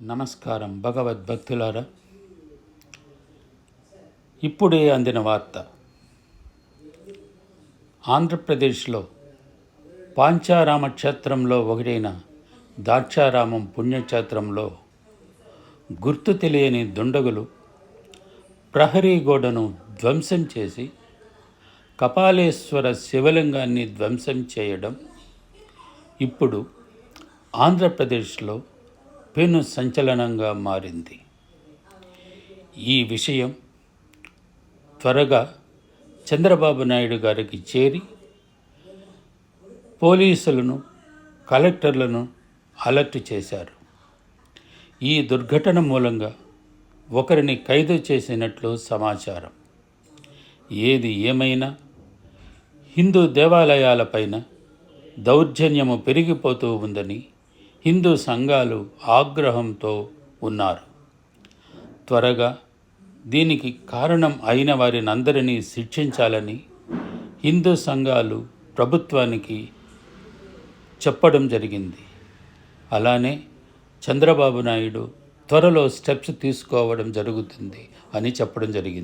నమస్కారం భగవద్భక్తులారా ఇప్పుడే అందిన వార్త. ఆంధ్రప్రదేశ్లో పాంచారామ క్షేత్రంలో ఒకటైన దాక్షారామం పుణ్యక్షేత్రంలో గుర్తు తెలియని దుండగులు ప్రహరీ గోడను ధ్వంసం చేసి కపాలేశ్వర శివలింగాన్ని ధ్వంసం చేయడం ఇప్పుడు ఆంధ్రప్రదేశ్లో పెను సంచలనంగా మారింది. ఈ విషయం త్వరగా చంద్రబాబు నాయుడు గారికి చేరి పోలీసులను కలెక్టర్లను అలర్ట్ చేశారు. ఈ దుర్ఘటన మూలంగా ఒకరిని ఖైదు చేసినట్లు సమాచారం. ఏది ఏమైనా హిందూ దేవాలయాలపైన దౌర్జన్యము పెరిగిపోతూ ఉందని హిందూ సంఘాలు ఆగ్రహంతో ఉన్నారు. త్వరగా దీనికి కారణం అయిన వారిని అందరినీ శిక్షించాలని హిందూ సంఘాలు ప్రభుత్వానికి చెప్పడం జరిగింది. అలానే చంద్రబాబు నాయుడు త్వరలో స్టెప్స్ తీసుకోవడం జరుగుతుంది అని చెప్పడం జరిగింది.